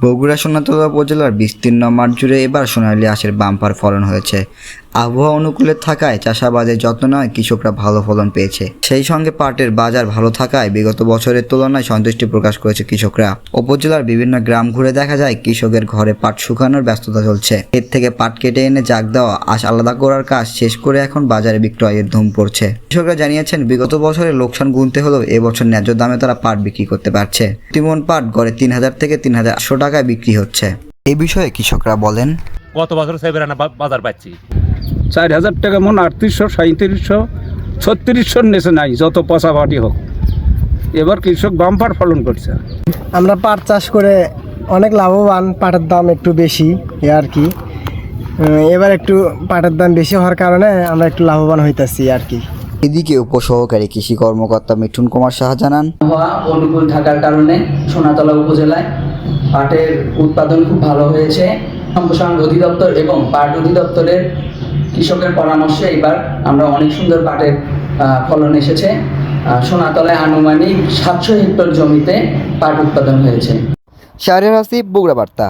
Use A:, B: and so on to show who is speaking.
A: বগুড়া সোনাতলা উপজেলার বিস্তীর্ণ মাঠ জুড়ে এবার সোনালী আঁশের বাম্পার ফলন হয়েছে। আবহাওয়া অনুকূলে থাকায় চাষাবাদের যত্ন নয় কৃষকরা ভালো ফলন পেয়েছে। সেই সঙ্গে পাটের বাজার ভালো থাকায় বিগত বছরের তুলনায় সন্তুষ্টি প্রকাশ করেছে কৃষকরা। উপজেলার বিভিন্ন গ্রাম ঘুরে দেখা যায় কৃষকের ঘরে পাট শুকানোর ব্যস্ততা চলছে। এর থেকে পাট কেটে এনে জাগ দেওয়া, আশ আলাদা করার কাজ শেষ করে এখন বাজারে বিক্রয়ের ধুম পড়ছে। কৃষকরা জানিয়েছেন, বিগত বছরে লোকসান গুনতে হলেও এবছর ন্যায্য দামে তারা পাট বিক্রি করতে পারছে। তিমন পাট গড়ে তিন হাজার থেকে তিন হাজার আটশো টাকায় বিক্রি হচ্ছে। এ বিষয়ে কৃষকরা বলেন,
B: গত বছর সাইবার আনা বাজার পাচ্ছি।
C: চার হাজার টাকা মন আটত্রিশশো সাঁত্রিশশো ছত্রিশশোর নেছে নাই যত পচা পাটি হোক। এবার কৃষক বাম্পার ফলন করছে।
D: আমরা পাট চাষ করে অনেক লাভবান পাটের দাম একটু বেশি এ আর কি। এবার একটু পাটের দাম বেশি হওয়ার কারণে আমরা একটু লাভবান হইতাছি আর কি।
A: এদিকে উপসহকারী কৃষি কর্মকর্তা মিঠুন কুমার সাহা জানান
E: অনুকূল থাকার কারণে সোনাতলা উপজেলায় পাটের উৎপাদন খুব ভালো হয়েছে। সম্প্রসারণ অধিদপ্তর এবং পাট অধিদপ্তরের কৃষকের পরামর্শে এবার আমরা অনেক সুন্দর পাটের ফলন এসেছে। সোনাতলায় আনুমানিক সাতশো হেক্টর জমিতে পাট উৎপাদন হয়েছে।
A: শাহরিয়ার হাসিব বগুড়া বার্তা